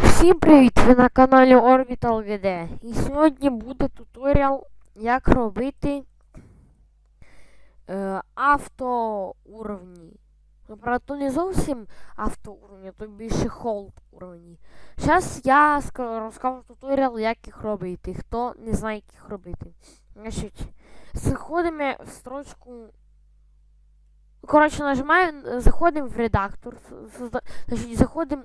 Всім привіт! Ви на каналі Orbital GD. І сьогодні буде туторіал, як робити е, автоуровні. Ну, правда, не зовсім автоуровні, то більше холд уровні. Зараз я розкажу туторіал, як їх робити. Хто не знає, як їх робити. Значить, заходимо в строчку. Коротше, нажимаємо, заходимо в редактор. Значить, заходимо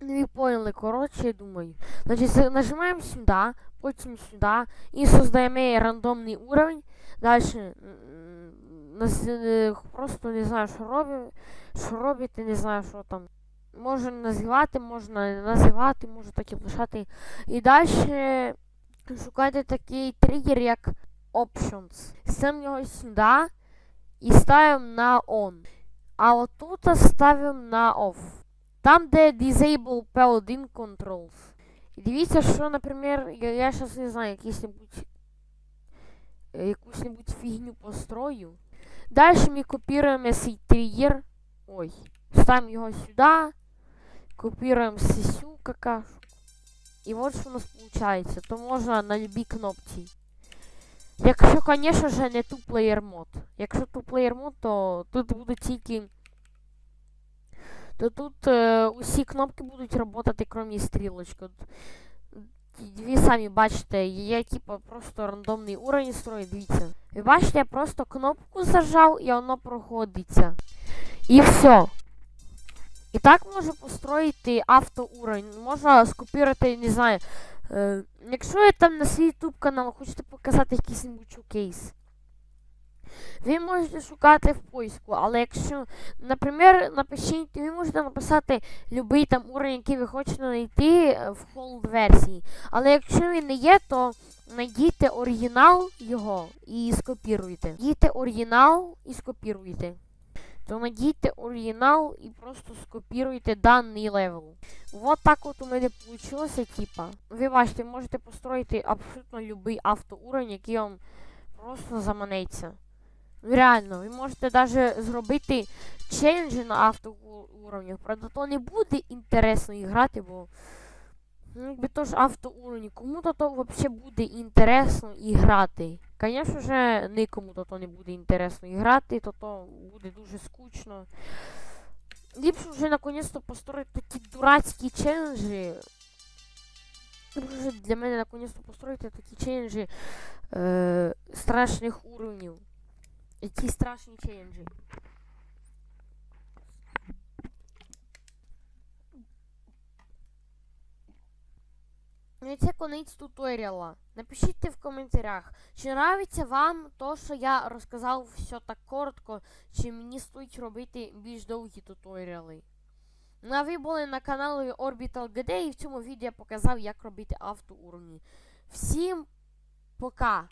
Ну, ви поняли, коротше, я думаю. Значить, нажимаємо сюди, потім сюди і создаємо рандомний уровень. Далі просто не знаю, що робити, що робити, не знаю, що там. Можна називати, можна називати, можна так і лишати. І далі шукайте такий тригер, як Options. Ставимо його сюди і ставимо на On. А отут ставимо на Off. Там, де Disable P1 Controls. І дивіться, що, наприклад, я, я зараз не знаю, якийсь-небудь е, якусь-небудь построю. Далі ми копіруємо цей тригер. Ой. Ставимо його сюди. Копіруємо сесю какашу. І от що у нас виходить. То можна на любій кнопці. Якщо, звісно ж, не ту player мод. Якщо ту player мод, то тут буде тільки то тут е, усі кнопки будуть працювати, крім стрілочки. Ви самі бачите, я типа просто рандомний уровень строю, дивіться. Ви бачите, я просто кнопку зажав і воно проходиться. І все. І так можна построїти автоуровень. Можна скопірувати, не знаю. Е, якщо я там на свій YouTube канал хочете показати якийсь шоукейс. Ви можете шукати в поиску, але якщо, наприклад, напишіть, ви можете написати будь-який там уровень, який ви хочете знайти е, в холд версії. Але якщо він не є, то знайдіть оригінал його і скопіруйте. Найдіть оригінал і скопіруйте. То найдіть оригінал і просто скопіруйте даний левел. Вот так от у мене вийшло, типа. Ви бачите, можете построїти абсолютно будь-який автоуровень, який вам просто заманеться. Ну, Реально, ви можете навіть зробити челенджі на автоуровнях. Правда, то не буде інтересно грати, бо ну, якби то ж автоуровні. Кому-то то взагалі буде інтересно і. Звісно ж, нікому то, не буде інтересно грати, то то буде дуже скучно. Ліпше вже наконець-то построїти такі дурацькі челенджі. Вже для мене наконець-то построїти такі челенджі е, страшних уровнів. Які страшні челенджі. Ну і туторіала. Напишіть в коментарях, чи нравиться вам то, що я розказав все так коротко, чи мені стоїть робити більш довгі туторіали. Ну а ви були на каналі Orbital GD і в цьому відео я показав, як робити автоуровні. Всім пока!